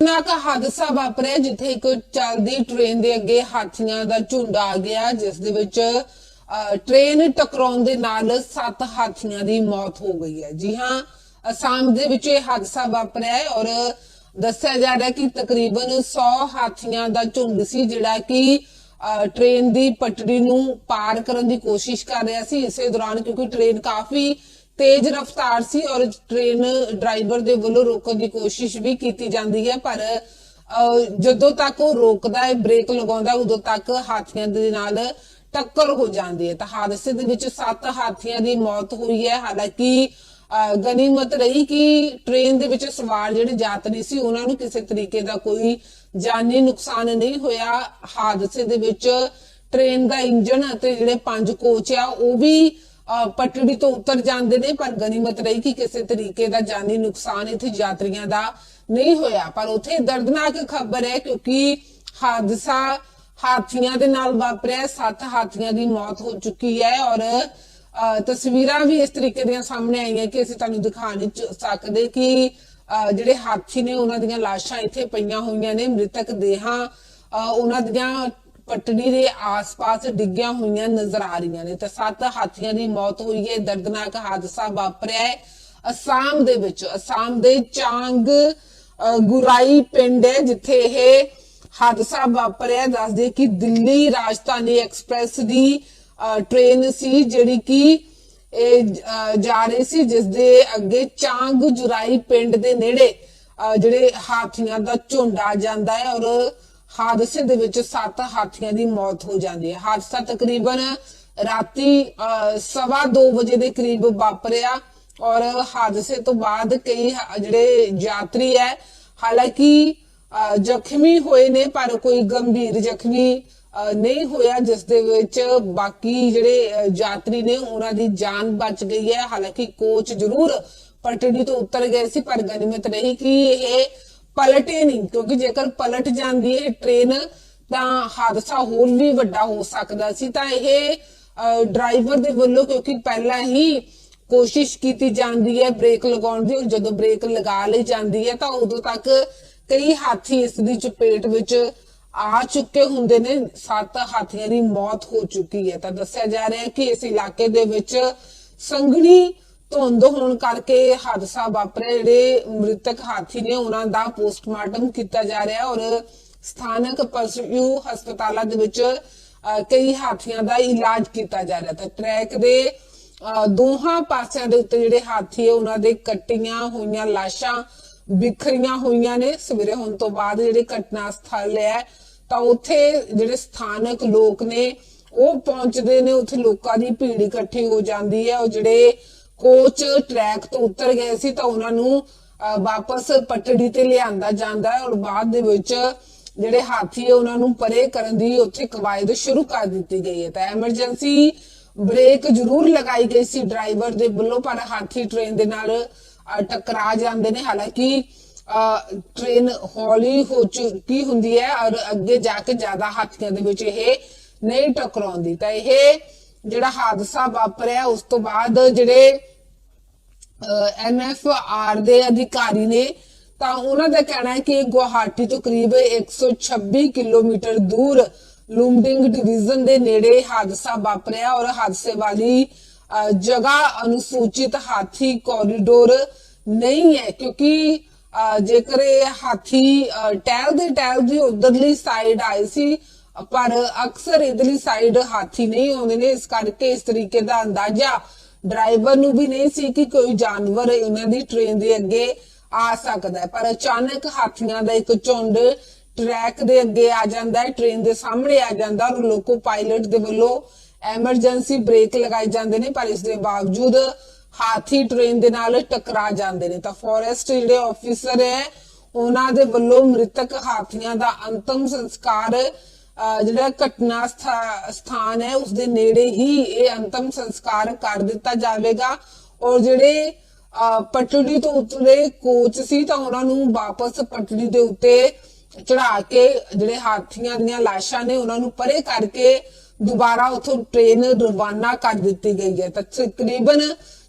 ਨਾ ਕਾ ਹਾਦਸਾ ਵਾਪਰਿਆ ਜਿੱਥੇ ਇੱਕ ਚੱਲਦੀ ਟ੍ਰੇਨ ਦੇ ਅੱਗੇ ਹਾਥੀਆਂ ਦਾ ਝੁੰਡ ਆ ਗਿਆ, ਜਿਸ ਦੇ ਵਿੱਚ ਟ੍ਰੇਨ ਟਕਰਾਉਣ ਦੇ ਨਾਲ ਸੱਤ ਹਾਥੀਆਂ ਦੀ ਮੌਤ ਹੋ ਗਈ ਹੈ। ਜੀ ਹਾਂ, ਅਸਾਮ ਦੇ ਵਿੱਚ ਇਹ ਹਾਦਸਾ ਵਾਪਰਿਆ ਹੈ ਔਰ ਦੱਸਿਆ ਜਾ ਰਿਹਾ ਕਿ ਤਕਰੀਬਨ 100 ਹਾਥੀਆਂ ਦਾ ਝੁੰਡ ਸੀ, ਜਿਹੜਾ ਕਿ ਟ੍ਰੇਨ ਦੀ ਪਟੜੀ ਨੂੰ ਪਾਰ ਕਰਨ ਦੀ ਕੋਸ਼ਿਸ਼ ਕਰ ਰਿਹਾ ਸੀ। ਇਸੇ ਦੌਰਾਨ ਕਿਉਂਕਿ ਟ੍ਰੇਨ ਕਾਫੀ ਤੇਜ਼ ਰਫ਼ਤਾਰ ਸੀ ਔਰ ਟ੍ਰੇਨ ਡਰਾਈਵਰ ਦੇ ਵੱਲੋਂ ਰੋਕਣ ਦੀ ਕੋਸ਼ਿਸ਼ ਵੀ ਕੀਤੀ ਜਾਂਦੀ ਹੈ ਪਰ ਜਦੋਂ ਤੱਕ ਉਹ ਰੋਕਦਾ ਹੈ ਬ੍ਰੇਕ ਲਗਾਉਂਦਾ ਉਦੋਂ ਤੱਕ ਹਾਥੀਆਂ ਦੇ ਨਾਲ ਟੱਕਰ ਹੋ ਜਾਂਦੀ ਹੈ। ਤਾਂ ਹਾਦਸੇ ਦੇ ਵਿੱਚ ਸੱਤ ਹਾਥੀਆਂ ਦੀ ਮੌਤ ਹੋਈ ਹੈ। ਹਾਲਾਂਕਿ ਅਹ, ਗਨੀਮਤ ਰਹੀ ਕਿ ਟ੍ਰੇਨ ਦੇ ਵਿੱਚ ਸਵਾਰ ਜਿਹੜੇ ਯਾਤਰੀ ਸੀ ਉਹਨਾਂ ਨੂੰ ਕਿਸੇ ਤਰੀਕੇ ਦਾ ਕੋਈ ਜਾਨੀ ਨੁਕਸਾਨ ਨਹੀਂ ਹੋਇਆ। ਹਾਦਸੇ ਦੇ ਵਿੱਚ ਟ੍ਰੇਨ ਦਾ ਇੰਜਨ ਅਤੇ ਜਿਹੜੇ ਪੰਜ ਕੋਚ ਆ ਉਹ ਵੀ ਪਟੜੀ ਤੋਂ ਉਤਰ ਜਾਂਦੇ ਨੇ ਪਰ ਗਨੀਮਤ ਰਹੀ ਕਿ ਕਿਸੇ ਤਰੀਕੇ ਦਾ ਜਾਨੀ ਨੁਕਸਾਨ ਇੱਥੇ ਯਾਤਰੀਆਂ ਦਾ ਨਹੀਂ ਹੋਇਆ। ਪਰ ਉੱਥੇ ਦਰਦਨਾਕ ਖਬਰ ਹੈ ਕਿਉਂਕਿ ਹਾਦਸਾ ਹਾਥੀਆਂ ਦੇ ਨਾਲ ਵਾਪਰਿਆ ਸੱਤ ਹਾਥੀਆਂ ਦੀ ਮੌਤ ਹੋ ਚੁੱਕੀ ਹੈ ਔਰ ਤਸਵੀਰਾਂ ਵੀ ਇਸ ਤਰੀਕੇ ਦੀਆਂ ਸਾਹਮਣੇ ਆਈਆਂ ਕਿ ਅਸੀਂ ਤੁਹਾਨੂੰ ਦਿਖਾ ਨਹੀਂ ਸਕਦੇ ਕਿ ਜਿਹੜੇ ਹਾਥੀ ਨੇ ਉਹਨਾਂ ਦੀਆਂ ਲਾਸ਼ਾਂ ਇੱਥੇ ਪਈਆਂ ਹੋਈਆਂ ਨੇ ਮ੍ਰਿਤਕ ਦੇਹਾਂ ਅਹ, ਉਹਨਾਂ ਦੀਆਂ ਪਟੜੀ ਦੇ ਆਸ-ਪਾਸ ਡਿੱਗੀਆਂ ਹੋਈਆਂ ਨਜ਼ਰ ਆ ਰਹੀਆਂ ਨੇ ਤੇ ਸੱਤ ਹਾਥੀਆਂ ਦੀ ਮੌਤ ਹੋਈ ਹੈ। ਦਰਦਨਾਕ ਹਾਦਸਾ ਵਾਪਰਿਆ ਹੈ। ਅਸਾਮ ਦੇ ਵਿੱਚ, ਅਸਾਮ ਦੇ ਚਾਂਗ ਗੁਰਾਈ ਪਿੰਡ ਹੈ ਜਿੱਥੇ ਇਹ ਹਾਦਸਾ ਵਾਪਰਿਆ। ਦੱਸਦੇ ਕਿ ਦਿੱਲੀ ਰਾਜਧਾਨੀ ਐਕਸਪ੍ਰੈਸ ਦੀ ਟ੍ਰੇਨ ਸੀ ਜਿਹੜੀ ਕਿ ਇਹ ਜਾ ਰਹੀ ਸੀ ਜਿਸ ਦੇ ਅੱਗੇ ਚਾਂਗ ਜੁਰਾਈ ਪਿੰਡ ਦੇ ਨੇੜੇ ਜਿਹੜੇ ਹਾਥੀਆਂ ਦਾ ਝੁੰਡ ਆ ਜਾਂਦਾ ਹੈ ਔਰ ਹਾਦਸੇ ਦੇ ਵਿੱਚ ਸੱਤ ਹਾਥੀਆਂ ਦੀ ਮੌਤ ਹੋ ਜਾਂਦੀ ਹੈ। ਹਾਦਸਾ ਤਕਰੀਬਨ ਰਾਤੀ ਅਹ, ਸਵਾ 2 ਵਜੇ ਦੇ ਕਰੀਬ ਵਾਪਰਿਆ ਔਰ ਹਾਦਸੇ ਤੋਂ ਬਾਅਦ ਕਈ ਜਿਹੜੇ ਯਾਤਰੀ ਹੈ ਹਾਲਾਂਕਿ ਜ਼ਖਮੀ ਹੋਏ ਨੇ ਪਰ ਕੋਈ ਗੰਭੀਰ ਜ਼ਖਮੀ ਨਹੀਂ ਹੋਇਆ ਜਿਸ ਦੇ ਵਿੱਚ ਬਾਕੀ ਜਿਹੜੇ ਯਾਤਰੀ ਨੇ ਉਹਨਾਂ ਦੀ ਜਾਨ ਬਚ ਗਈ ਹੈ। ਹਾਲਾਂਕਿ ਕੋਚ ਜ਼ਰੂਰ ਪਟੜੀ ਤੋਂ ਉਤਰ ਗਏ ਸੀ ਪਰ ਗਨੀਮਤ ਨਹੀਂ ਕਿ ਇਹ ਪਲਟੇ ਨਹੀਂ, ਕਿਉਂਕਿ ਜੇਕਰ ਪਲਟ ਜਾਂਦੀ ਹੈ ਟ੍ਰੇਨ ਤਾਂ ਹਾਦਸਾ ਹੋਰ ਵੀ ਵੱਡਾ ਹੋ ਸਕਦਾ ਸੀ। ਤਾਂ ਇਹ ਡਰਾਈਵਰ ਦੇ ਵੱਲੋਂ ਕਿਉਂਕਿ ਪਹਿਲਾਂ ਹੀ ਕੋਸ਼ਿਸ਼ ਕੀਤੀ ਜਾਂਦੀ ਹੈ ਬ੍ਰੇਕ ਲਗਾਉਣ ਦੀ ਜਦੋਂ ਬ੍ਰੇਕ ਲਗਾ ਲਈ ਜਾਂਦੀ ਹੈ, ਤਾਂ ਉਦੋਂ ਤੱਕ ਕਈ ਹਾਥੀ ਇਸ ਦੀ ਚਪੇਟ ਵਿੱਚ ਆ ਚੁੱਕੇ ਹੁੰਦੇ ਨੇ। ਸੱਤ ਹਾਥੀਆਂ ਦੀ ਮੌਤ ਹੋ ਚੁੱਕੀ ਹੈ। ਤਾਂ ਦੱਸਿਆ ਜਾ ਰਿਹਾ ਹੈ ਕਿ ਇਸ ਇਲਾਕੇ ਦੇ ਵਿੱਚ ਸੰਘਣੀ ਧੁੰਦ ਹੋਣ ਕਰਕੇ ਹਾਦਸਾ ਵਾਪਰਿਆ, ਜਿਹੜੇ ਮ੍ਰਿਤਕ ਹਾਥੀ ਨੇ, ਉਹਨਾਂ ਦਾ ਪੋਸਟਮਾਰਟਮ ਕੀਤਾ ਜਾ ਰਿਹਾ ਔਰ ਸਥਾਨਕ ਪਸ਼ੂ ਹਸਪਤਾਲਾਂ ਦੇ ਵਿੱਚ ਕਈ ਹਾਥੀਆਂ ਦਾ ਇਲਾਜ ਕੀਤਾ ਜਾ ਰਿਹਾ। ਤਾਂ ਟਰੈਕ ਦੇ ਦੋਹਾਂ ਪਾਸਿਆਂ ਦੇ ਉੱਤੇ ਜਿਹੜੇ ਹਾਥੀ ਹੈ ਉਹਨਾਂ ਦੇ ਕੱਟੀਆਂ ਹੋਈਆਂ ਲਾਸ਼ਾਂ ਬਿਖਰੀਆਂ ਹੋਈਆਂ ਨੇ। ਸਵੇਰੇ ਹੋਣ ਤੋਂ ਬਾਅਦ ਜਿਹੜੇ ਘਟਨਾ ਸਥਲ ਹੈ, ਤਾਂ ਉੱਥੇ ਜਿਹੜੇ ਸਥਾਨਕ ਲੋਕ ਨੇ, ਉਹ ਪਹੁੰਚਦੇ ਨੇ। ਉੱਥੇ ਲੋਕਾਂ ਦੀ ਭੀੜ ਇਕੱਠੀ ਹੋ ਜਾਂਦੀ ਹੈ ਉਹ ਜਿਹੜੇ ਕੋਚ ਟਰੈਕ ਤੋਂ ਉਤਰ ਗਏ ਸੀ ਤਾਂ ਉਹਨਾਂ ਨੂੰ ਵਾਪਸ ਪਟੜੀ ਤੇ ਲਿਆਂਦਾ ਜਾਂਦਾ ਹੈ ਔਰ ਬਾਅਦ ਦੇ ਵਿੱਚ ਜਿਹੜੇ ਹਾਥੀ ਹੈ ਉਹਨਾਂ ਨੂੰ ਪਰੇ ਕਰਨ ਦੀ ਉੱਥੇ ਕਵਾਇਦ ਸ਼ੁਰੂ ਕਰ ਦਿੱਤੀ ਗਈ ਹੈ। ਤਾਂ ਐਮਰਜੈਂਸੀ ਬ੍ਰੇਕ ਜ਼ਰੂਰ ਲਗਾਈ ਗਈ ਸੀ ਡਰਾਈਵਰ ਦੇ ਵੱਲੋਂ, ਪਰ ਹਾਥੀ ਟ੍ਰੇਨ ਦੇ ਨਾਲ ਟਕਰਾ ਜਾਂਦੇ ਨੇ। ਹਾਲਾਂਕਿ ਟ੍ਰੇਨ ਹੌਲੀ ਹੋ ਚੁੱਕੀ ਹੁੰਦੀ ਹੈ ਔਰ ਅੱਗੇ ਜਾ ਕੇ ਜ਼ਿਆਦਾ ਹਾਥੀਆਂ ਦੇ ਵਿੱਚ ਇਹ ਨਹੀਂ ਟਕਰਾਉਂਦੀ। ਤਾਂ ਇਹ ਜਿਹੜਾ ਹਾਦਸਾ ਵਾਪਰਿਆ ਉਸ ਤੋਂ ਬਾਅਦ ਜਿਹੜੇ ਐਨਐਫਆਰ ਦੇ ਅਧਿਕਾਰੀ ਨੇ ਤਾਂ ਉਹਨਾਂ ਦਾ ਕਹਿਣਾ ਹੈ ਕਿ ਗੁਵਾਹਾਟੀ ਤੋਂ ਕਰੀਬ 126 ਕਿਲੋਮੀਟਰ ਦੂਰ ਲੂਮਡਿੰਗ ਡਿਵੀਜ਼ਨ ਦੇ ਨੇੜੇ ਹਾਦਸਾ ਵਾਪਰਿਆ ਔਰ ਹਾਦਸੇ ਵਾਲੀ ਜਗ੍ਹਾ ਅਨੁਸੂਚਿਤ ਹਾਥੀ ਕੋਰੀਡੋਰ ਨਹੀਂ ਹੈ ਕਿਉਂਕਿ ਜੇਕਰ ਇਹ ਹਾਥੀ ਅਹ, ਟਹਿਲਦੇ ਟਹਿਲਦੇ ਉਧਰਲੀ ਸਾਈਡ ਆਏ ਸੀ ਪਰ ਅਕਸਰ ਇਧਰਲੀ ਸਾਈਡ ਹਾਥੀ ਨਹੀਂ ਆਉਂਦੇ ਨੇ, ਇਸ ਕਰਕੇ ਇਸ ਤਰੀਕੇ ਦਾ ਅੰਦਾਜ਼ਾ ਡਰਾਈਵਰ ਨੂੰ ਵੀ ਨਹੀਂ ਸੀ ਕਿ ਕੋਈ ਜਾਨਵਰ ਇਹਨਾਂ ਦੀ ਟ੍ਰੇਨ ਦੇ ਅੱਗੇ ਆ ਸਕਦਾ ਹੈ। ਪਰ ਅਚਾਨਕ ਹਾਥੀਆਂ ਦਾ ਇੱਕ ਝੁੰਡ ਟਰੈਕ ਦੇ ਅੱਗੇ ਆ ਜਾਂਦਾ ਹੈ ਟ੍ਰੇਨ ਦੇ ਸਾਹਮਣੇ ਆ ਜਾਂਦਾ ਔਰ ਲੋਕੋ ਪਾਇਲਟ ਦੇ ਵੱਲੋਂ ਐਮਰਜੈਂਸੀ ਬ੍ਰੇਕ ਲਗਾਏ ਜਾਂਦੇ ਨੇ, ਪਰ ਇਸ ਦੇ ਬਾਵਜੂਦ ਹਾਥੀ ਟ੍ਰੇਨ ਦੇ ਨਾਲ ਟਕਰਾ ਜਾਂਦੇ ਨੇ। ਤਾਂ ਫੋਰੈਸਟ ਜਿਹੜੇ ਆਫੀਸਰ ਹੈ, ਉਹਨਾਂ ਦੇ ਵੱਲੋਂ ਮ੍ਰਿਤਕ ਹਾਥੀਆਂ ਦਾ ਅੰਤਮ ਸੰਸਕਾਰ ਜਿਹੜਾ ਘਟਨਾ ਸਥਾ- ਸਥਾਨ ਹੈ ਉਸ ਦੇ ਨੇੜੇ ਹੀ ਇਹ ਅੰਤਮ ਸੰਸਕਾਰ ਕਰ ਦਿੱਤਾ ਜਾਵੇਗਾ। ਔਰ ਜਿਹੜੇ ਪਟੜੀ ਤੋਂ ਉਤਰੇ ਕੋਚ ਸੀ, ਤਾਂ ਉਹਨਾਂ ਨੂੰ ਵਾਪਸ ਪਟੜੀ ਦੇ ਉੱਤੇ ਚੜਾ ਕੇ ਜਿਹੜੇ ਹਾਥੀਆਂ ਦੀਆਂ ਲਾਸ਼ਾਂ ਨੇ, ਉਹਨਾਂ ਨੂੰ ਪਰੇ ਕਰਕੇ ਦੁਬਾਰਾ ਉਥੋਂ ਟ੍ਰੇਨ ਰਵਾਨਾ ਕਰ ਦਿੱਤੀ ਗਈ ਹੈ। ਤਾਂ ਤਕਰੀਬਨ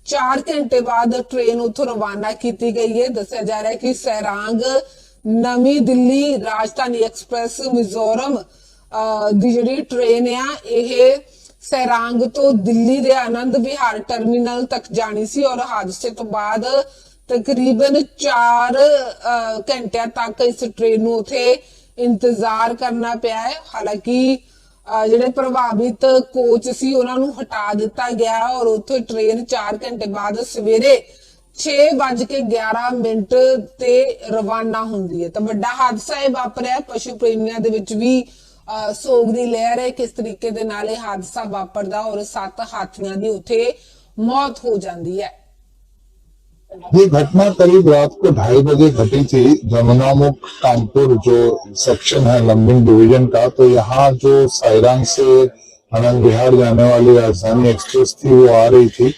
4 ਘੰਟੇ ਬਾਅਦ ਟ੍ਰੇਨ ਉਥੋਂ ਰਵਾਨਾ ਕੀਤੀ ਗਈ ਹੈ। ਦੱਸਿਆ ਜਾ ਰਿਹਾ ਹੈ ਕਿ ਸੈਰਾਂਗ ਨਵੀਂ ਦਿੱਲੀ ਰਾਜਧਾਨੀ ਐਕਸਪ੍ਰੈਸ, ਮਿਜ਼ੋਰਮ ਦੀ ਜਿਹੜੀ ਟ੍ਰੇਨ ਆ, ਇਹ ਸੈਰਾਂਗ ਤੋਂ ਦਿੱਲੀ ਦੇ ਆਨੰਦ ਵਿਹਾਰ ਟਰਮੀਨਲ ਤੱਕ ਜਾਣੀ ਸੀ ਔਰ ਹਾਦਸੇ ਤੋਂ ਬਾਅਦ ਤਕਰੀਬਨ 4 ਘੰਟਿਆਂ ਤੱਕ ਇਸ ਟ੍ਰੇਨ ਨੂੰ ਉਥੇ ਇੰਤਜ਼ਾਰ ਕਰਨਾ ਪਿਆ ਹੈ। ਹਾਲਾਂਕਿ, ਅਹ, ਜਿਹੜੇ ਪ੍ਰਭਾਵਿਤ ਕੋਚ ਸੀ, ਉਹਨਾਂ ਨੂੰ ਹਟਾ ਦਿੱਤਾ ਗਿਆ ਔਰ ਉੱਥੇ ਟ੍ਰੇਨ 4 ਘੰਟੇ ਬਾਅਦ ਸਵੇਰੇ 6:11 ਮਿੰਟ ਤੇ ਰਵਾਨਾ ਹੁੰਦੀ ਹੈ। ਤਾਂ ਵੱਡਾ ਹਾਦਸਾ ਇਹ ਵਾਪਰਿਆ। ਪਸ਼ੂ ਪ੍ਰੇਮੀਆਂ ਦੇ ਵਿੱਚ ਵੀ ਸੋਗ ਦੀ ਲਹਿਰ ਹੈ ਕਿਸ ਤਰੀਕੇ ਦੇ ਨਾਲ ਇਹ ਹਾਦਸਾ ਵਾਪਰਦਾ ਔਰ ਸੱਤ ਹਾਥੀਆਂ ਦੀ ਉੱਥੇ ਮੌਤ ਹੋ ਜਾਂਦੀ ਹੈ ये घटना करीब रात को ढाई बजे घटी थी जमुनामुख कानपुर जो सेक्शन है लंबिंग डिवीजन का तो यहाँ जो सायरांग से आनंद विहार जाने वाली राजधानी एक्सप्रेस थी वो आ रही थी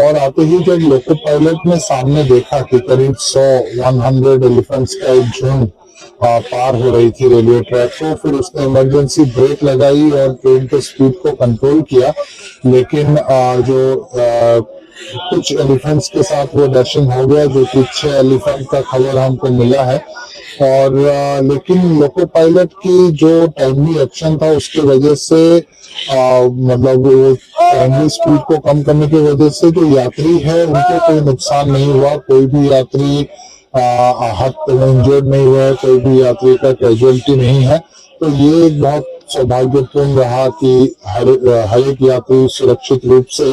और आते ही जब लोको पायलट ने सामने देखा कि करीब 100 100 एलिफेंट्स का एक झुंड आ, पार हो रही थी रेलवे ट्रैक को, फिर उसने इमरजेंसी ब्रेक लगाई और ट्रेन के स्पीड को कंट्रोल किया। लेकिन जो कुछ एलिफेंट्स के साथ वो डैशिंग हो गया, जो कि छह एलिफेंट का खबर हमको मिला है। और लेकिन लोको पायलट की जो टाइमली एक्शन था, उसकी वजह से मतलब टाइमली स्पीड को कम करने की वजह से जो यात्री है, उनको कोई नुकसान नहीं हुआ। कोई भी यात्री आहत इंजर्ड नहीं हुआ है कोई भी यात्री का कैजुअलिटी नहीं है। तो ये एक बहुत सौभाग्यपूर्ण रहा कि हर हर एक यात्री सुरक्षित रूप से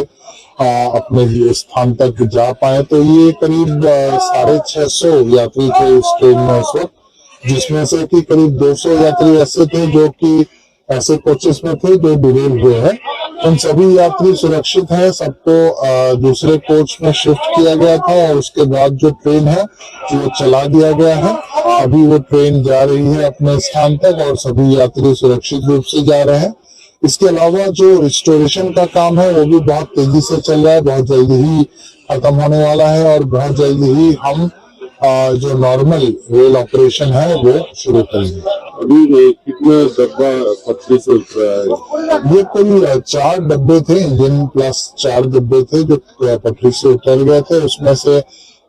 आ, अपने स्थान तक जा पाए। तो ये करीब साढ़े छह सौ यात्री थे इस ट्रेन में उस वक्त जिसमें से कि करीब 200 यात्री ऐसे थे जो कि ऐसे कोचेस में थे जो डिरेल हुए हैं। उन सभी यात्री सुरक्षित हैं, सबको दूसरे कोच में शिफ्ट किया गया था और उसके बाद जो ट्रेन है, वो चला दिया गया है। अभी वो ट्रेन जा रही है अपने स्थान तक और सभी यात्री सुरक्षित रूप से जा रहे हैं। इसके अलावा जो रिस्टोरेशन का काम है, वो भी बहुत तेज़ी से चल रहा है, बहुत जल्दी ही खत्म होने वाला है और बहुत जल्दी ही हम जो नॉर्मल रेल ऑपरेशन है, वो शुरू करेंगे। अभी कितना डब्बा पटरी से उतरा है? ये कुल चार डब्बे थे इंजन प्लस चार डब्बे थे, जो पटरी से उतर गए थे। उसमें से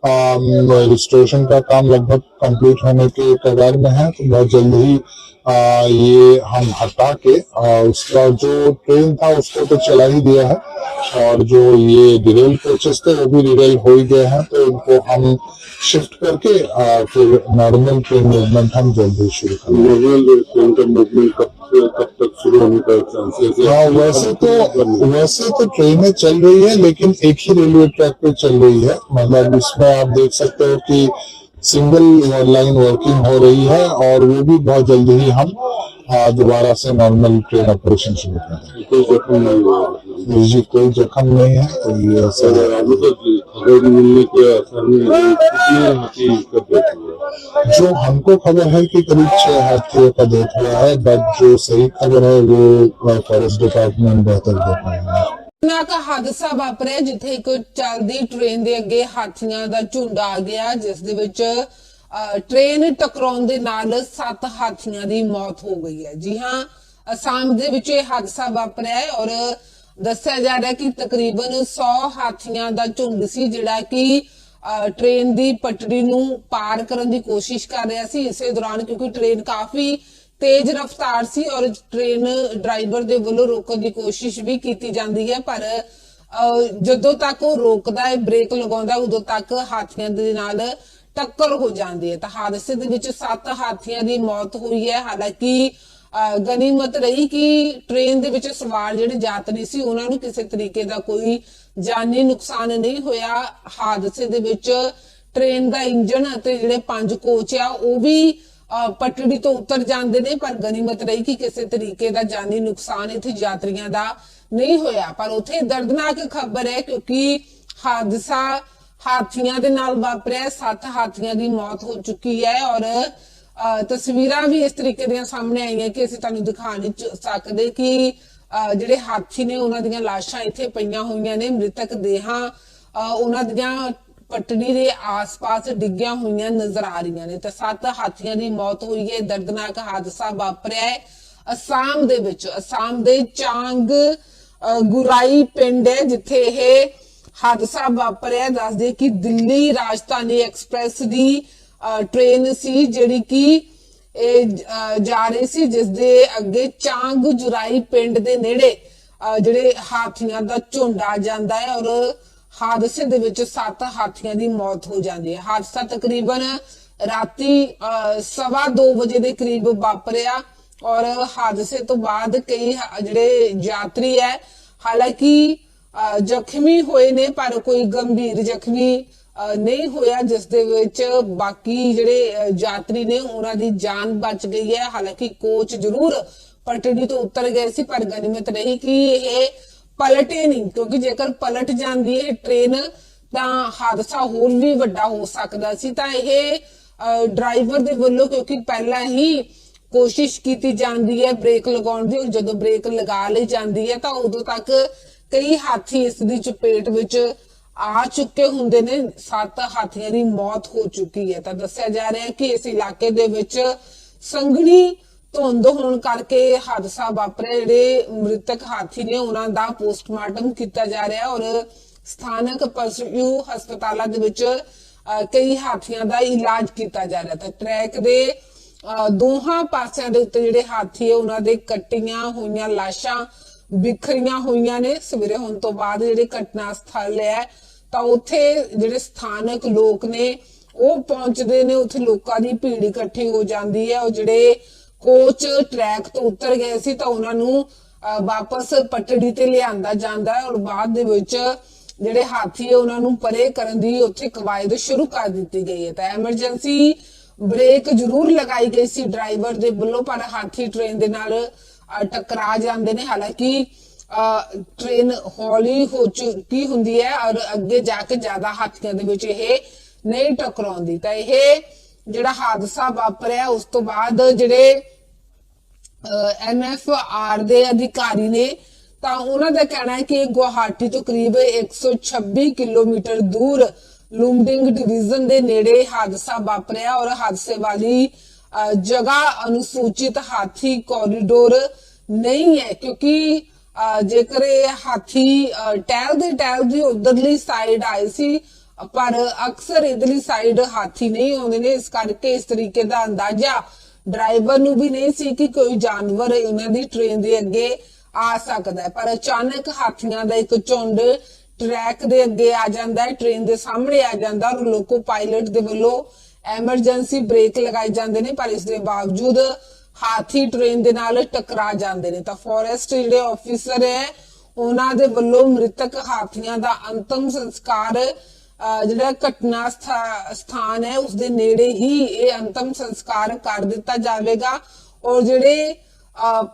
रजिस्ट्रेशन का काम लगभग कंप्लीट होने के कगार में है तो बहुत जल्द ही आ, ये हम हटा के आ, उसका जो ट्रेन था उसको तो चला ही दिया है। और जो ये डिरेल कोचेस थे वो भी डिरेल हो ही गए हैं तो इनको हम शिफ्ट करके आ, फिर नॉर्मल ट्रेन मूवमेंट हम जल्द ही शुरू करेंगे नॉर्मल ट्रेन का मूवमेंट कब कब तक शुरू होने का चांसेस है? हाँ वैसे तो वैसे तो ट्रेनें चल रही है लेकिन एक ही रेलवे ट्रैक पे चल रही है। मतलब इसमें आप देख सकते हो कि सिंगल लाइन वर्किंग हो रही है और वो भी बहुत जल्दी ही हम आ, दोबारा से नॉर्मल ट्रेन ऑपरेशन शुरू करेंगे कोई जख्म नहीं हुआ। जी कोई जख्म नहीं है तो ये ऐसा है। हुआ। जो हमको खबर है कि करीब छह हाथियों का डेथ हुआ है बट जो सही खबर है वो फॉरेस्ट डिपार्टमेंट बेहतर दे पाएँगे ਨਾ ਕਾ ਹਾਦਸਾ ਵਾਪਰਿਆ ਜਿੱਥੇ ਇੱਕ ਚੱਲਦੀ ਟ੍ਰੇਨ ਦੇ ਅੱਗੇ ਹਾਥੀਆਂ ਦਾ ਝੁੰਡ ਆ ਗਿਆ, ਜਿਸ ਦੇ ਵਿੱਚ ਟ੍ਰੇਨ ਟਕਰਾਉਣ ਦੇ ਨਾਲ ਸੱਤ ਹਾਥੀਆਂ ਦੀ ਮੌਤ ਹੋ ਗਈ ਹੈ। ਜੀ ਹਾਂ, ਅਸਾਮ ਦੇ ਵਿੱਚ ਇਹ ਹਾਦਸਾ ਵਾਪਰਿਆ ਹੈ ਔਰ ਦੱਸਿਆ ਜਾ ਰਿਹਾ ਕਿ ਤਕਰੀਬਨ 100 ਹਾਥੀਆਂ ਦਾ ਝੁੰਡ ਸੀ, ਜਿਹੜਾ ਕਿ ਟ੍ਰੇਨ ਦੀ ਪਟੜੀ ਨੂੰ ਪਾਰ ਕਰਨ ਦੀ ਕੋਸ਼ਿਸ਼ ਕਰ ਰਿਹਾ ਸੀ। ਇਸੇ ਦੌਰਾਨ ਕਿਉਂਕਿ ਟ੍ਰੇਨ ਕਾਫੀ ਤੇਜ਼ ਰਫ਼ਤਾਰ ਸੀ ਔਰ ਟ੍ਰੇਨ ਡਰਾਈਵਰ ਦੇ ਵੱਲੋਂ ਰੋਕਣ ਦੀ ਕੋਸ਼ਿਸ਼ ਵੀ ਕੀਤੀ ਜਾਂਦੀ ਹੈ ਪਰ ਜਦੋਂ ਤੱਕ ਉਹ ਰੋਕਦਾ ਹੈ ਬ੍ਰੇਕ ਲਗਾਉਂਦਾ ਉਦੋਂ ਤੱਕ ਹਾਥੀਆਂ ਦੇ ਨਾਲ ਟੱਕਰ ਹੋ ਜਾਂਦੀ ਹੈ। ਤਾਂ ਹਾਦਸੇ ਦੇ ਵਿੱਚ ਸੱਤ ਹਾਥੀਆਂ ਦੀ ਮੌਤ ਹੋਈ ਹੈ। ਹਾਲਾਂਕਿ ਅਹ, ਗਨੀਮਤ ਰਹੀ ਕਿ ਟ੍ਰੇਨ ਦੇ ਵਿੱਚ ਸਵਾਰ ਜਿਹੜੇ ਯਾਤਰੀ ਸੀ ਉਹਨਾਂ ਨੂੰ ਕਿਸੇ ਤਰੀਕੇ ਦਾ ਕੋਈ ਜਾਨੀ ਨੁਕਸਾਨ ਨਹੀਂ ਹੋਇਆ। ਹਾਦਸੇ ਦੇ ਵਿੱਚ ਟ੍ਰੇਨ ਦਾ ਇੰਜਨ ਅਤੇ ਜਿਹੜੇ ਪੰਜ ਕੋਚ ਆ ਉਹ ਵੀ ਪਟੜੀ ਤੋਂ ਉਤਰ ਜਾਂਦੇ ਨੇ ਪਰ ਗਨੀਮਤ ਰਹੀ ਕਿ ਕਿਸੇ ਤਰੀਕੇ ਦਾ ਜਾਨੀ ਨੁਕਸਾਨ ਇੱਥੇ ਯਾਤਰੀਆਂ ਦਾ ਨਹੀਂ ਹੋਇਆ। ਪਰ ਉੱਥੇ ਦਰਦਨਾਕ ਖਬਰ ਹੈ ਕਿਉਂਕਿ ਹਾਦਸਾ ਹਾਥੀਆਂ ਦੇ ਨਾਲ ਵਾਪਰਿਆ ਸੱਤ ਹਾਥੀਆਂ ਦੀ ਮੌਤ ਹੋ ਚੁੱਕੀ ਹੈ ਔਰ ਤਸਵੀਰਾਂ ਵੀ ਇਸ ਤਰੀਕੇ ਦੀਆਂ ਸਾਹਮਣੇ ਆਈਆਂ ਕਿ ਅਸੀਂ ਤੁਹਾਨੂੰ ਦਿਖਾ ਨਹੀਂ ਸਕਦੇ ਕਿ ਜਿਹੜੇ ਹਾਥੀ ਨੇ ਉਹਨਾਂ ਦੀਆਂ ਲਾਸ਼ਾਂ ਇੱਥੇ ਪਈਆਂ ਹੋਈਆਂ ਨੇ ਮ੍ਰਿਤਕ ਦੇਹਾਂ ਅਹ, ਉਹਨਾਂ ਦੀਆਂ ਪਟੜੀ ਦੇ ਆਸ-ਪਾਸ ਡਿੱਗੀਆਂ ਹੋਈਆਂ ਨਜ਼ਰ ਆ ਰਹੀਆਂ ਨੇ ਤੇ ਸੱਤ ਹਾਥੀਆਂ ਦੀ ਮੌਤ ਹੋਈ ਹੈ। ਦਰਦਨਾਕ ਹਾਦਸਾ ਵਾਪਰਿਆ ਹੈ। ਅਸਾਮ ਦੇ ਵਿੱਚ ਅਸਾਮ ਦੇ ਚਾਂਗ ਗੁਰਾਈ ਪਿੰਡ ਹੈ ਜਿੱਥੇ ਇਹ ਹਾਦਸਾ ਵਾਪਰਿਆ ਦੱਸਦੇ ਕਿ ਦਿੱਲੀ ਰਾਜਧਾਨੀ ਐਕਸਪ੍ਰੈਸ ਦੀ ਟ੍ਰੇਨ ਸੀ ਜਿਹੜੀ ਕਿ ਇਹ ਜਾ ਰਹੀ ਸੀ ਜਿਸ ਦੇ ਅੱਗੇ ਚਾਂਗ ਜੁਰਾਈ ਪਿੰਡ ਦੇ ਨੇੜੇ ਅ, ਜਿਹੜੇ ਹਾਥੀਆਂ ਦਾ ਝੁੰਡ ਆ ਜਾਂਦਾ ਹੈ ਔਰ ਹਾਦਸੇ ਦੇ ਵਿੱਚ ਸੱਤ ਹਾਥੀਆਂ ਦੀ ਮੌਤ ਹੋ ਜਾਂਦੀ ਹੈ। ਹਾਦਸਾ ਤਕਰੀਬਨ ਰਾਤੀ ਅ, ਸਵਾ 2 ਵਜੇ ਦੇ ਕਰੀਬ ਵਾਪਰਿਆ ਔਰ ਹਾਦਸੇ ਤੋਂ ਬਾਅਦ ਕਈ ਜਿਹੜੇ ਯਾਤਰੀ ਹੈ ਹਾਲਾਂਕਿ ਜ਼ਖਮੀ ਹੋਏ ਨੇ ਪਰ ਕੋਈ ਗੰਭੀਰ ਜ਼ਖਮੀ ਨਹੀਂ ਹੋਇਆ ਜਿਸ ਦੇ ਵਿੱਚ ਬਾਕੀ ਜਿਹੜੇ ਯਾਤਰੀ ਨੇ ਉਹਨਾਂ ਦੀ ਜਾਨ ਬਚ ਗਈ ਹੈ। ਹਾਲਾਂਕਿ ਕੋਚ ਜ਼ਰੂਰ ਪਟੜੀ ਤੋਂ ਉਤਰ ਗਏ ਸੀ ਪਰ ਗਨੀਮਤ ਨਹੀਂ ਕਿ ਇਹ ਪਲਟੇ ਨਹੀਂ, ਕਿਉਂਕਿ ਜੇਕਰ ਪਲਟ ਜਾਂਦੀ ਹੈ ਟ੍ਰੇਨ ਤਾਂ ਹਾਦਸਾ ਹੋਰ ਵੀ ਵੱਡਾ ਹੋ ਸਕਦਾ ਸੀ। ਤਾਂ ਇਹ ਡਰਾਈਵਰ ਦੇ ਵੱਲੋਂ ਕਿਉਂਕਿ ਪਹਿਲਾਂ ਹੀ ਕੋਸ਼ਿਸ਼ ਕੀਤੀ ਜਾਂਦੀ ਹੈ ਬ੍ਰੇਕ ਲਗਾਉਣ ਦੀ, ਔਰ ਜਦੋਂ ਬ੍ਰੇਕ ਲਗਾ ਲਈ ਜਾਂਦੀ ਹੈ, ਤਾਂ ਉਦੋਂ ਤੱਕ ਕਈ ਹਾਥੀ ਇਸ ਦੀ ਚਪੇਟ ਵਿੱਚ ਆ ਚੁੱਕੇ ਹੁੰਦੇ ਨੇ। ਸੱਤ ਹਾਥੀਆਂ ਦੀ ਮੌਤ ਹੋ ਚੁੱਕੀ ਹੈ। ਤਾਂ ਦੱਸਿਆ ਜਾ ਰਿਹਾ ਹੈ ਕਿ ਇਸ ਇਲਾਕੇ ਦੇ ਵਿੱਚ ਸੰਘਣੀ ਧੁੰਦ ਹੋਣ ਕਰਕੇ ਹਾਦਸਾ ਵਾਪਰਿਆ, ਜਿਹੜੇ ਮ੍ਰਿਤਕ ਹਾਥੀ ਨੇ, ਉਹਨਾਂ ਦਾ ਪੋਸਟਮਾਰਟਮ ਕੀਤਾ ਜਾ ਰਿਹਾ ਔਰ ਸਥਾਨਕ ਪਸ਼ੂ ਹਸਪਤਾਲਾਂ ਦੇ ਵਿੱਚ ਕਈ ਹਾਥੀਆਂ ਦਾ ਇਲਾਜ ਕੀਤਾ ਜਾ ਰਿਹਾ। ਤਾਂ ਟਰੈਕ ਦੇ ਦੋਹਾਂ ਪਾਸਿਆਂ ਦੇ ਉੱਤੇ ਜਿਹੜੇ ਹਾਥੀ ਹੈ, ਉਹਨਾਂ ਦੇ ਕੱਟੀਆਂ ਹੋਈਆਂ ਲਾਸ਼ਾਂ ਬਿਖਰੀਆਂ ਹੋਈਆਂ ਨੇ। ਸਵੇਰੇ ਹੋਣ ਤੋਂ ਬਾਅਦ ਜਿਹੜੇ ਘਟਨਾ ਸਥਲ ਹੈ, ਤਾਂ ਉੱਥੇ ਜਿਹੜੇ ਸਥਾਨਕ ਲੋਕ ਨੇ, ਉਹ ਪਹੁੰਚਦੇ ਨੇ। ਉੱਥੇ ਲੋਕਾਂ ਦੀ ਭੀੜ ਇਕੱਠੀ ਹੋ ਜਾਂਦੀ ਹੈ ਉਹ ਜਿਹੜੇ ਕੋਚ ਟਰੈਕ ਤੋਂ ਉਤਰ ਗਏ ਸੀ ਤਾਂ ਉਹਨਾਂ ਨੂੰ ਵਾਪਸ ਪਟੜੀ ਤੇ ਲਿਆਂਦਾ ਜਾਂਦਾ ਹੈ ਔਰ ਬਾਅਦ ਦੇ ਵਿੱਚ ਜਿਹੜੇ ਹਾਥੀ ਹੈ ਉਹਨਾਂ ਨੂੰ ਪਰੇ ਕਰਨ ਦੀ ਉੱਥੇ ਕਵਾਇਦ ਸ਼ੁਰੂ ਕਰ ਦਿੱਤੀ ਗਈ ਹੈ। ਤਾਂ ਐਮਰਜੈਂਸੀ ਬ੍ਰੇਕ ਜ਼ਰੂਰ ਲਗਾਈ ਗਈ ਸੀ। ਡਰਾਈਵਰ ਦੇ ਵੱਲੋਂ ਪਰ ਹਾਥੀ ਟ੍ਰੇਨ ਦੇ ਨਾਲ ਟਕਰਾ ਜਾਂਦੇ ਨੇ। ਹਾਲਾਂਕਿ ਟ੍ਰੇਨ ਹੌਲੀ ਹੋ ਚੁੱਕੀ ਹੁੰਦੀ ਹੈ ਔਰ ਅੱਗੇ ਜਾ ਕੇ ਜ਼ਿਆਦਾ ਹਾਥੀਆਂ ਦੇ ਵਿੱਚ ਇਹ ਨਹੀਂ ਟਕਰਾਉਂਦੀ। ਤਾਂ ਇਹ ਜਿਹੜਾ ਹਾਦਸਾ ਵਾਪਰਿਆ, ਉਸ ਤੋਂ ਬਾਅਦ ਜਿਹੜੇ ਐਨਐਫਆਰ ਦੇ ਅਧਿਕਾਰੀ ਨੇ, ਤਾਂ ਉਹਨਾਂ ਦਾ ਕਹਿਣਾ ਹੈ ਕਿ ਗੁਵਾਹਾਟੀ ਤੋਂ ਕਰੀਬ 126 ਕਿਲੋਮੀਟਰ ਦੂਰ ਲੂਮਡਿੰਗ ਡਿਵੀਜ਼ਨ ਦੇ ਨੇੜੇ ਹਾਦਸਾ ਵਾਪਰਿਆ ਔਰ ਹਾਦਸੇ ਵਾਲੀ ਜਗ੍ਹਾ ਅਨੁਸੂਚਿਤ ਹਾਥੀ ਕੋਰੀਡੋਰ ਨਹੀਂ ਹੈ, ਕਿਉਂਕਿ ਜੇਕਰ ਇਹ ਹਾਥੀ ਦੇ ਟਹਿਲ ਦੀ ਉਧਰਲੀ ਸਾਈਡ ਆਏ ਸੀ ਪਰ ਅਕਸਰ ਇਧਰਲੀ ਸਾਈਡ ਹਾਥੀ ਨਹੀਂ ਆਉਂਦੇ ਨੇ, ਇਸ ਕਰਕੇ ਇਸ ਤਰੀਕੇ ਦਾ ਅੰਦਾਜ਼ਾ ਡਰਾਈਵਰ ਨੂੰ ਵੀ ਨਹੀਂ ਸੀ ਕਿ ਕੋਈ ਜਾਨਵਰ ਇਹਨਾਂ ਦੀ ਟ੍ਰੇਨ ਦੇ ਅੱਗੇ ਆ ਸਕਦਾ ਪਰ ਅਚਾਨਕ ਹਾਥੀਆਂ ਦਾ ਇੱਕ ਝੁੰਡ ਟਰੈਕ ਦੇ ਅੱਗੇ ਆ ਜਾਂਦਾ ਹੈ ਟ੍ਰੇਨ ਦੇ ਸਾਹਮਣੇ ਆ ਜਾਂਦਾ ਔਰ ਲੋਕੋ ਪਾਇਲਟ ਦੇ ਵੱਲੋਂ ਐਮਰਜੈਂਸੀ ਬ੍ਰੇਕ ਲਗਾਏ ਜਾਂਦੇ ਨੇ, ਪਰ ਇਸ ਦੇ ਬਾਵਜੂਦ ਹਾਥੀ ਟ੍ਰੇਨ ਦੇ ਨਾਲ ਟਕਰਾ ਜਾਂਦੇ ਨੇ। ਤਾਂ ਫੋਰੈਸਟ ਜਿਹੜੇ ਆਫੀਸਰ ਹੈ, ਉਹਨਾਂ ਦੇ ਵੱਲੋਂ ਮ੍ਰਿਤਕ ਹਾਥੀਆਂ ਦਾ ਅੰਤਮ ਸੰਸਕਾਰ ਜਿਹੜਾ ਘਟਨਾ ਸਥਾ- ਸਥਾਨ ਹੈ, ਉਸ ਦੇ ਨੇੜੇ ਹੀ ਇਹ ਅੰਤਮ ਸੰਸਕਾਰ ਕਰ ਦਿੱਤਾ ਜਾਵੇਗਾ। ਔਰ ਜਿਹੜੇ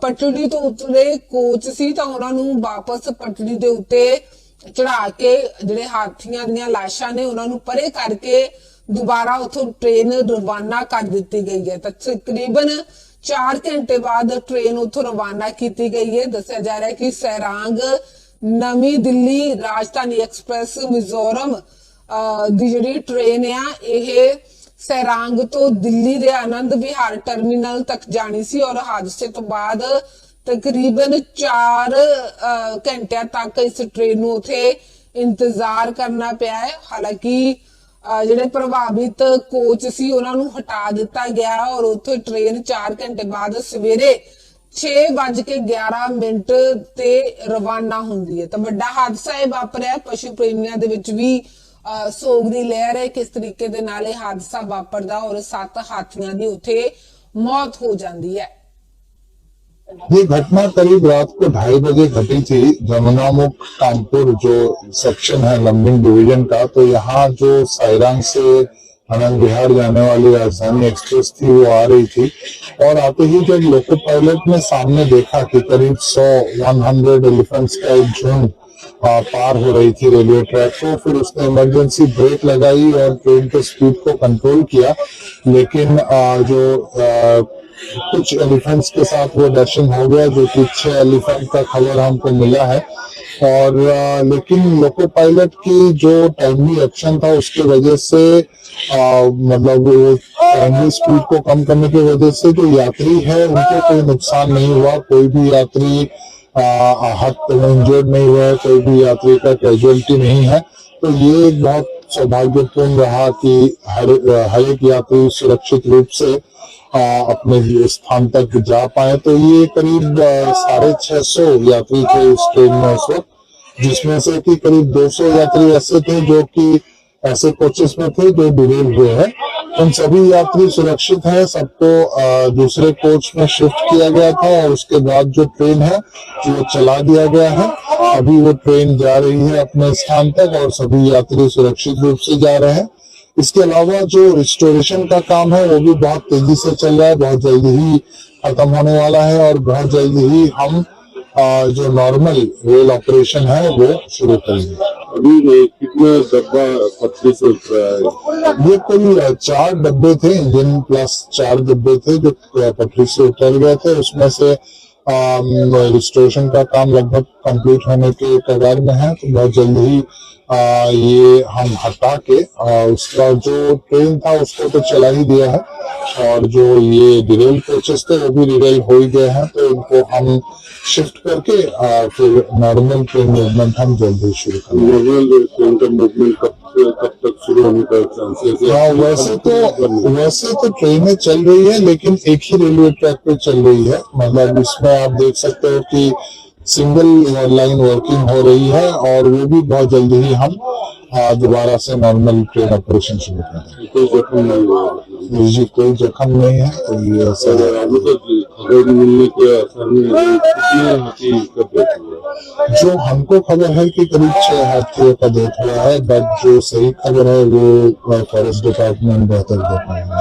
ਪਟੜੀ ਤੋਂ ਉਤਰੇ ਕੋਚ ਸੀ, ਤਾਂ ਉਹਨਾਂ ਨੂੰ ਵਾਪਸ ਪਟੜੀ ਦੇ ਉੱਤੇ ਚੜਾ ਕੇ ਜਿਹੜੇ ਹਾਥੀਆਂ ਦੀਆਂ ਲਾਸ਼ਾਂ ਨੇ, ਉਹਨਾਂ ਨੂੰ ਪਰੇ ਕਰਕੇ ਦੁਬਾਰਾ ਉਥੋਂ ਟ੍ਰੇਨ ਰਵਾਨਾ ਕਰ ਦਿੱਤੀ ਗਈ ਹੈ। ਤਾਂ ਤਕਰੀਬਨ 4 ਘੰਟੇ ਬਾਅਦ ਟ੍ਰੇਨ ਉਥੋਂ ਰਵਾਨਾ ਕੀਤੀ ਗਈ ਹੈ। ਦੱਸਿਆ ਜਾ ਰਿਹਾ ਹੈ ਕਿ ਸੈਰਾਂਗ ਨਵੀਂ ਦਿੱਲੀ ਰਾਜਧਾਨੀ ਐਕਸਪ੍ਰੈਸ, ਮਿਜ਼ੋਰਮ ਦੀ ਜਿਹੜੀ ਟ੍ਰੇਨ ਆ ਇਹ ਸੈਰਾਂਗ ਤੋਂ ਦਿੱਲੀ ਦੇ ਆਨੰਦ ਵਿਹਾਰ ਟਰਮੀਨਲ ਤੱਕ ਜਾਣੀ ਸੀ ਔਰ ਹਾਦਸੇ ਤੋਂ ਬਾਅਦ ਤਕਰੀਬਨ 4 ਘੰਟਿਆਂ ਤੱਕ ਇਸ ਟ੍ਰੇਨ ਨੂੰ ਉਥੇ ਇੰਤਜ਼ਾਰ ਕਰਨਾ ਪਿਆ ਹੈ। ਹਾਲਾਂਕਿ ਅਹ, ਜਿਹੜੇ ਪ੍ਰਭਾਵਿਤ ਕੋਚ ਸੀ ਉਹਨਾਂ ਨੂੰ ਹਟਾ ਦਿੱਤਾ ਗਿਆ ਔਰ ਉੱਥੇ ਟ੍ਰੇਨ 4 ਘੰਟੇ ਬਾਅਦ ਸਵੇਰੇ 6:11 ਮਿੰਟ ਤੇ ਰਵਾਨਾ ਹੁੰਦੀ ਹੈ। ਤਾਂ ਵੱਡਾ ਹਾਦਸਾ ਇਹ ਵਾਪਰਿਆ। ਪਸ਼ੂ ਪ੍ਰੇਮੀਆਂ ਦੇ ਵਿੱਚ ਵੀ ਸੋਗ ਦੀ ਲਹਿਰ ਹੈ ਕਿਸ ਤਰੀਕੇ ਦੇ ਨਾਲ ਇਹ ਹਾਦਸਾ ਵਾਪਰਦਾ ਔਰ ਸੱਤ ਹਾਥੀਆਂ ਦੀ ਉੱਥੇ ਮੌਤ ਹੋ ਜਾਂਦੀ ਹੈ ये घटना करीब रात को ढाई बजे घटी थी जमुनामुख कानपुर जो सेक्शन है लंबिंग डिवीजन का तो यहाँ जो सायरांग से आनंद विहार जाने वाली राजधानी एक्सप्रेस थी वो आ रही थी और आते ही जब लोको पायलट ने सामने देखा कि करीब 100 100 एलिफेंट्स का एक झुंड आ, पार हो रही थी रेलवे ट्रैक को फिर उसने इमरजेंसी ब्रेक लगाई और ट्रेन के स्पीड को कंट्रोल किया। लेकिन आ, जो आ, कुछ एलिफेंट्स के साथ वो दर्शन हो गया जो कि छह एलिफेंट का खबर हमको मिला है। और अ, लेकिन लोको पायलट की जो टाइमली एक्शन था उसकी वजह से मतलब टाइमली स्पीड को कम करने की वजह से जो यात्री है उनको कोई नुकसान नहीं हुआ। कोई भी यात्री आहत इंजर्ड नहीं हुआ कोई भी यात्री का कैजुअलिटी नहीं है। तो ये बहुत सौभाग्यपूर्ण रहा कि हर हर एक यात्री सुरक्षित रूप से आ, अपने स्थान तक जा पाए। तो ये करीब साढ़े छह सौ यात्री थे इस ट्रेन में उस वक्त जिसमें से कि करीब 200 यात्री ऐसे थे जो कि ऐसे कोचेस में थे जो डिरेल हुए हैं। उन सभी यात्री सुरक्षित हैं, सबको दूसरे कोच में शिफ्ट किया गया था और उसके बाद जो ट्रेन है, वो चला दिया गया है। अभी वो ट्रेन जा रही है अपने स्थान तक और सभी यात्री सुरक्षित रूप से जा रहे हैं। इसके अलावा जो रिस्टोरेशन का काम है, वो भी बहुत तेज़ी से चल रहा है, बहुत जल्दी ही खत्म होने वाला है और बहुत जल्दी ही हम जो नॉर्मल रेल ऑपरेशन है वो शुरू करेंगे। अभी कितने कितना डब्बा पटरी से उतरा है? ये कुल चार डब्बे थे इंजन प्लस चार डब्बे थे जो पटरी से उतर गए थे। उसमें से रजिस्ट्रेशन का काम लगभग कंप्लीट होने के कगार में है तो बहुत जल्द ही आ, ये हम हटा के आ, उसका जो ट्रेन था उसको तो चला ही दिया है। और जो ये डिरेल कोचेस थे वो भी डिरेल हो ही गए हैं तो इनको हम शिफ्ट करके आ, फिर नॉर्मल ट्रेन मूवमेंट हम जल्द ही शुरू करेंगे नॉर्मल ट्रेन का मूवमेंट कब कब तक शुरू होने का चांसेस है? हाँ वैसे तो वैसे तो ट्रेनें चल रही है लेकिन एक ही रेलवे ट्रैक पे चल रही है। मतलब इसमें आप देख सकते हो कि सिंगल लाइन वर्किंग हो रही है और वो भी बहुत जल्दी ही हम दोबारा से नॉर्मल ट्रेन ऑपरेशन शुरू करेंगे कोई जख्म नहीं हुआ। जी कोई जख्म नहीं है तो ये ऐसा हुआ। जो हमको खबर है कि करीब छह हाथियों का डेथ हुआ है बट जो सही खबर है वो फॉरेस्ट डिपार्टमेंट बेहतर दे पाएँगे